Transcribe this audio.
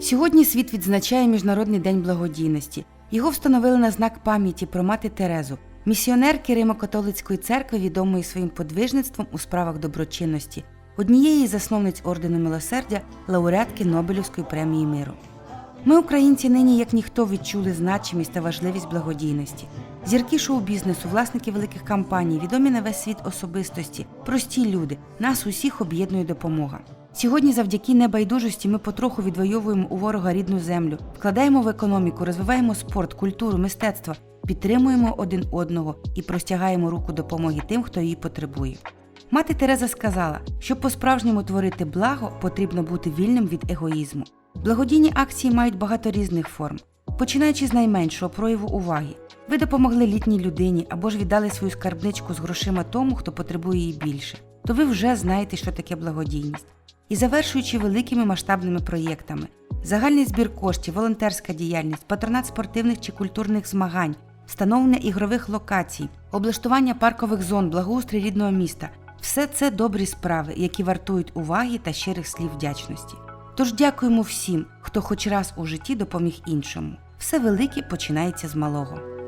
Сьогодні світ відзначає Міжнародний день благодійності. Його встановили на знак пам'яті про мати Терезу, місіонерки Римо-католицької церкви, відомої своїм подвижництвом у справах доброчинності, однієї із засновниць ордену милосердя, лауреатки Нобелівської премії миру. Ми, українці, нині як ніхто відчули значимість та важливість благодійності. Зірки шоу-бізнесу, власники великих компаній, відомі на весь світ особистості, прості люди, нас усіх об'єднує допомога. Сьогодні, завдяки небайдужості, ми потроху відвоюємо у ворога рідну землю, вкладаємо в економіку, розвиваємо спорт, культуру, мистецтво, підтримуємо один одного і простягаємо руку допомоги тим, хто її потребує. Мати Тереза сказала, щоб по-справжньому творити благо, потрібно бути вільним від егоїзму. Благодійні акції мають багато різних форм, починаючи з найменшого прояву уваги. Ви допомогли літній людині або ж віддали свою скарбничку з грошима тому, хто потребує її більше, то ви вже знаєте, що таке благодійність. І завершуючи великими масштабними проєктами, загальний збір коштів, волонтерська діяльність, патронат спортивних чи культурних змагань, встановлення ігрових локацій, облаштування паркових зон, благоустрій рідного міста все це добрі справи, які вартують уваги та щирих слів вдячності. Тож дякуємо всім, хто хоч раз у житті допоміг іншому. Все велике починається з малого.